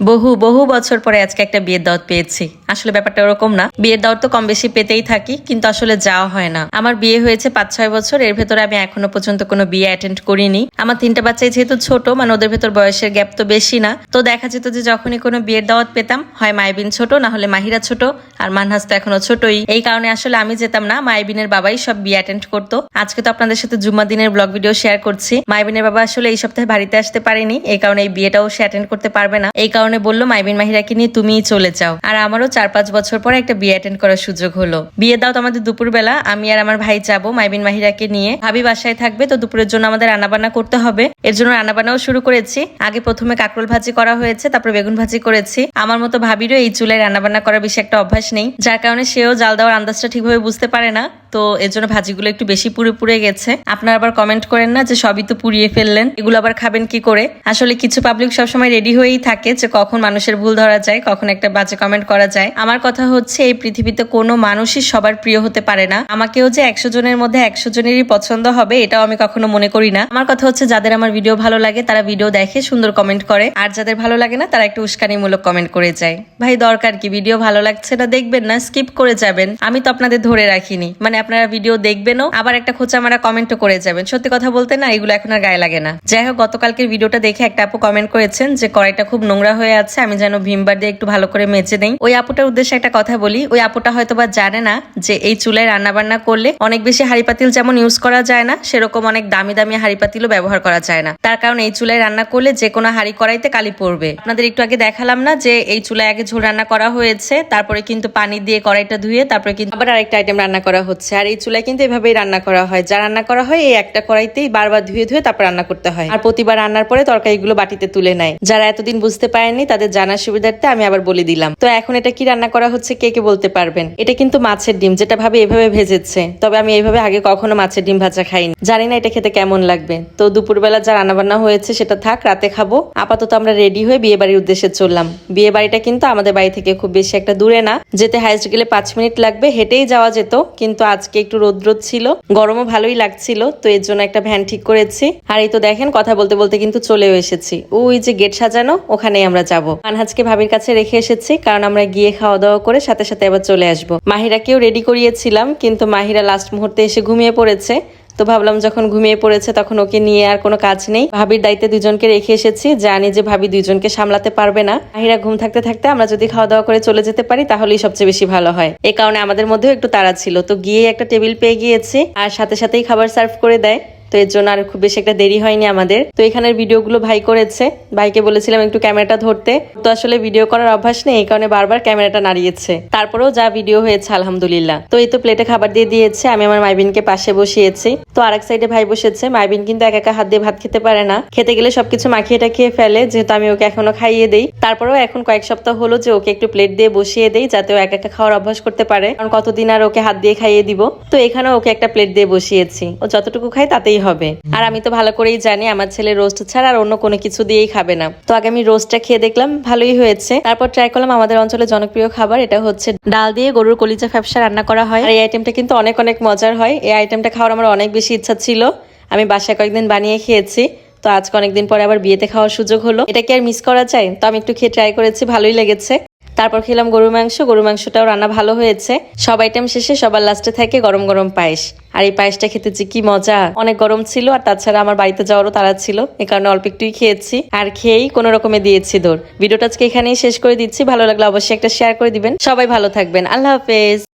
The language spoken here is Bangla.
বহু বহু বছর পরে আজকে একটা বিয়ের দাওয়াত পেয়েছি। আসলে ব্যাপারটা ওরকম না। বিয়ের দাওয়াত তো কম বেশি পেতেই থাকি, কিন্তু আসলে যাওয়া হয় না। আমার বিয়ে হয়েছে পাঁচ ছয় বছর, এর ভেতরে আমি এখনও পর্যন্ত কোনো বিয়ে অ্যাটেন্ড করিনি। আমার তিনটা বাচ্চাই যেহেতু ছোট মানে ওদের ভেতর বয়সের গ্যাপ তো বেশি না। তো দেখা যেত যে যখনই কোনো বিয়ের দাওয়াত পেতাম, হয় মাইবিন ছোট, না হলে মাহিরা ছোট, আর মানহাস তো এখনও ছোটই। এই কারণে আসলে আমি যেতাম না মাইবিনের বাবাই সব বিয়ে অ্যাটেন্ড করতো। আজকে তো আপনাদের সাথে জুম্মা দিনের ব্লগ ভিডিও শেয়ার করছি। মাইবিনের বাবা আসলে এই সপ্তাহে বাড়িতে আসতে পারেনি, এই কারণে এই বিয়েটাও সে অ্যাটেন্ড করতে পারবে না। এই কারণে বলল মাইবিন মাহিরাকে নিয়ে তুমিই চলে যাও। আর আমারও চার পাঁচ বছর পরে একটা বিয়ে অ্যাটেন্ড করার সুযোগ হলো। বিয়ে দাও তো আমাদের দুপুরবেলা, আমি আর আমার ভাই যাব মাইবিন মাহিরাকে নিয়ে। ভাবি বাসায় থাকবে, তো দুপুরের জন্য আমাদের রান্নাবান্না করতে হবে। এর জন্য রান্নাবান্নাও শুরু করেছি। আগে প্রথমে কাকরোল ভাজি করা হয়েছে, তারপর বেগুন ভাজি করেছি। আমার মতো ভাবিরও এই চুলায় রান্নাবান্না করার বেশি একটা অভ্যাস নেই। যার কারণে সেও জাল দেওয়ার আন্দাজটা ঠিকভাবে বুঝতে পারে না। তো এর জন্য ভাজিগুলো একটু বেশি পুড়ে পুড়ে গেছে। আপনারা আবার কমেন্ট করেন না যে সবই তো পুড়িয়ে ফেললেন। এগুলো আবার খাবেন কি করে? আসলে কিছু পাবলিক সবসময় রেডি হয়েই থাকে যে কখন মানুষের ভুল ধরা যায়, কখন একটা বাজে কমেন্ট করা যায়। আমার কথা হচ্ছে, এই পৃথিবীতে কোনো মানুষই সবার প্রিয় হতে পারে না। আমাকেও যে একশো জনের মধ্যে একশো জনেরই পছন্দ হবে, এটাও আমি কখনো মনে করি না। আমার কথা হচ্ছে, যাদের আমার ভিডিও ভালো লাগে, তারা ভিডিও দেখে সুন্দর কমেন্ট করে। আর যাদের ভালো লাগে না, তারা একটু উস্কানিমূলক কমেন্ট করে যায়। ভাই, দরকার কি? ভিডিও ভালো লাগছে না, দেখবেন না স্কিপ করে যাবেন। আমি তো আপনাদের ধরে রাখিনি। মানে আপনারা ভিডিও দেখবেনও, আবার একটা খোঁচা মারা কমেন্টও করে যাবেন। সত্যি কথা বলতে না, এগুলো এখন আর গায়ে লাগে না। যাই হোক, গতকালকের ভিডিওটা দেখে একটা আপু কমেন্ট করেছেন যে, কড়াইটা খুব নোংরা হয়ে আছে, আমি যেন ভিমবার দিয়ে একটু ভালো করে মেজে নেই। ওই আপুটার উদ্দেশ্যে একটা কথা বলি, ওই আপুটা হয়তো বা জানে না যে, এই চুলায় রান্না বান্না করলে অনেক বেশি হাড়ি পাতিল যেমন ইউজ করা যায় না, সেরকম অনেক দামি দামি হাড়ি পাতিলও ব্যবহার করা যায় না। তার কারণ এই চুলায় রান্না করলে যে কোনো হাড়ি কড়াইতে কালি পড়বে। আপনাদের একটু আগে দেখালাম না যে, এই চুলায় আগে ঝোল রান্না করা হয়েছে, তারপরে কিন্তু পানি দিয়ে কড়াইটা ধুয়ে, তারপরে কিন্তু আবার আরেকটা আইটেম রান্না করা হচ্ছে। আর এই চুলায় কিন্তু এভাবেই রান্না করা হয়। যা রান্না করা হয়, এই একটা কড়াইতেই বারবার ধুয়ে ধুয়ে তারপর রান্না করতে হয়। আর প্রতিবার রান্নার পরে তরকারিগুলো বাটিতে তুলে নেয়। যারা এতদিন বুঝতে পারেননি, তাদের জানার সুবিধার্থে আমি আবার বলে দিলাম। তো এখন এটা কি রান্না করা হচ্ছে, কে কে বলতে পারবেন? এটা কিন্তু মাছের ডিম, যেটা ভাবে এভাবে ভেজেছে। তবে আমি এইভাবে আগে কখনো মাছের ডিম ভাজা খাইনি। জানি না এটা খেতে কেমন লাগবে। তো দুপুরবেলা যা রান্নাবান্না হয়েছে, সেটা থাক, রাতে খাব। আপাতত আমরা রেডি হয়ে বিয়ে বাড়ির উদ্দেশ্যে চললাম। বিয়ে বাড়িটা কিন্তু আমাদের বাড়ি থেকে খুব বেশি একটা দূরে না। যেতে হাইস্ট গেলে পাঁচ মিনিট লাগবে, হেঁটেই যাওয়া যেত। কিন্তু আজকে একটু রোদ রোদ ছিল। গরমও ভালোই লাগছিল, তো এর জন্য একটা ভ্যান ঠিক করেছি। আর এই তো দেখেন, কথা বলতে বলতে কিন্তু চলেও এসেছি। ওই যে গেট সাজানো, ওখানেই আমরা যাব। মানহাজকে ভাবির কাছে রেখে এসেছি, কারণ আমরা গিয়ে খাওয়া দাওয়া করে সাথে সাথে আবার চলে আসব। মাহিরাকেও রেডি করিয়েছিলাম, কিন্তু মাহিরা লাস্ট মুহূর্তে এসে ঘুমিয়ে পড়েছে। তো ভাবলাম যখন ঘুমিয়ে পড়েছে তখন ওকে নিয়ে আর কোনো কাজ নেই। ভাবির দায়িত্বে দুজনকে রেখে এসেছি, জানি যে ভাবি দুজনকে সামলাতে পারবে না। আহিরা ঘুম থাকতে থাকতে আমরা যদি খাওয়া দাওয়া করে চলে যেতে পারি তাহলেই সবচেয়ে বেশি ভালো হয়। এ কারণে আমাদের মধ্যেও একটু তাড়া ছিল। তো গিয়ে একটা টেবিল পেয়ে গিয়েছি আর সাথে সাথেই খাবার সার্ভ করে দেয়। তো এর জন্য আর খুব বেশি একটা দেরি হয়নি আমাদের। তো এখানের ভিডিওগুলো ভাই করেছে। ভাইকে বলেছিলাম একটু ক্যামেরাটা ধরতে। তো আসলে ভিডিও করার অভ্যাস নেই, এই কারণে বারবার ক্যামেরাটা নাড়িয়েছে। তারপরেও যা ভিডিও হয়েছে, আলহামদুলিল্লাহ। তো এই তো প্লেটে খাবার দিয়ে দিয়েছে, আমি আমার মাইবিনকে পাশে বসিয়েছি। তো আরেক সাইডে ভাই বসেছে। মাইবিন কিন্তু একা একা হাত দিয়ে ভাত খেতে পারে না। খেতে গেলে সবকিছু মাখিয়ে টাখিয়ে ফেলে, যেহেতু আমি ওকে এখনও খাইয়ে দেই। তারপরেও এখন কয়েক সপ্তাহ হলো যে ওকে একটু প্লেট দিয়ে বসিয়ে দেই, যাতে ও এক একা খাওয়ার অভ্যাস করতে পারে। কারণ কতদিন আর ওকে হাত দিয়ে খাইয়ে দিব? তো এখানে ওকে একটা প্লেট দিয়ে বসিয়েছি। ও যতটুকু খায় তাতেই হবে। আর আমি তো ভালো করেই জানি, আমার ছেলে রোস্ট ছাড়া আর অন্য কোনো কিছু দিয়েই খাবে না। তো আগে আমি রোস্টটা খেয়ে দেখলাম, ভালোই হয়েছে। তারপর ট্রাই করলাম আমাদের অঞ্চলে জনপ্রিয় খাবার, এটা হচ্ছে ডাল দিয়ে গরুর কলিজা ফ্যাপসা রান্না করা হয়। আর এই আইটেমটা কিন্তু অনেক অনেক মজার হয়। এই আইটেমটা খাওয়ার আমার অনেক বেশি ইচ্ছা ছিল। আমি বাসায় কয়েকদিন বানিয়ে খেয়েছি। তো আজকে অনেকদিন পরে আবার বিয়েতে খাওয়ার সুযোগ হলো। এটা কি আর মিস করা যায়? তো আমি একটু খেয়ে ট্রাই করেছি, ভালোই লেগেছে। তারপর খেলাম গরু মাংস গরু মাংসটাও রান্না ভালো হয়েছে। সব আইটেম শেষে সবার লাস্টে থাকে গরম গরম পায়েস। আর এই পায়েসটা খেতে যে কি মজা। অনেক গরম ছিল আর তাছাড়া আমার বাড়িতে যাওয়ারও তারা ছিল। এ কারণে অল্প একটুই খেয়েছি। আর খেয়েই কোনো রকমে দিয়েছি দৌড়। ভিডিওটা আজকে এখানেই শেষ করে দিচ্ছি। ভালো লাগলে অবশ্যই একটা শেয়ার করে দিবেন। সবাই ভালো থাকবেন। আল্লাহ হাফেজ।